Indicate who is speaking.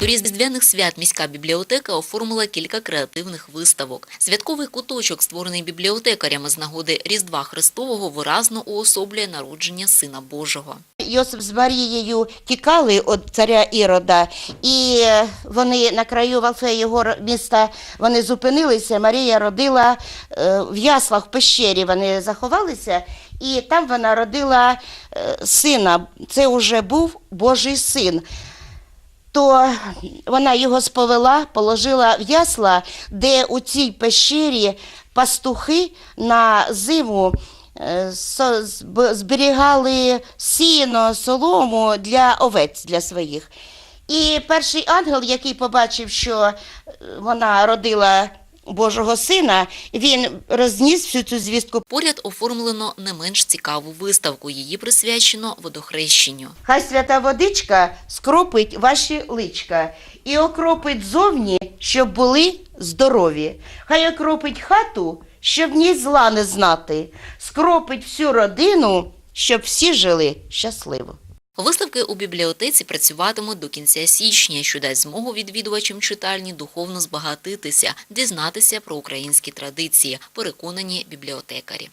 Speaker 1: До різдвяних свят міська бібліотека оформила кілька креативних виставок. Святковий куточок, створений бібліотекарями з нагоди Різдва Христового, виразно уособлює народження Сина Божого.
Speaker 2: Йосип з Марією тікали від царя Ірода, і вони на краю Валфеї міста вони зупинилися. Марія родила е, в яслах в пещері. Вони заховалися, і там вона родила е, сина. Це вже був Божий син. То вона його сповела, положила в ясла, де у цій пещері пастухи на зиму е, зберігали сіно, солому для овець для своїх. І перший ангел, який побачив, що е, вона родила Божого сина, він розніс всю цю звістку.
Speaker 1: Поряд оформлено не менш цікаву виставку. Її присвячено водохрещенню.
Speaker 2: Хай свята водичка скропить ваші личка і окропить зовні, щоб були здорові. Хай окропить хату, щоб в ній зла не знати. Скропить всю родину, щоб всі жили щасливо.
Speaker 1: Виставки у бібліотеці працюватимуть до кінця січня, що дасть змогу відвідувачам читальні духовно збагатитися, дізнатися про українські традиції, переконані бібліотекарі.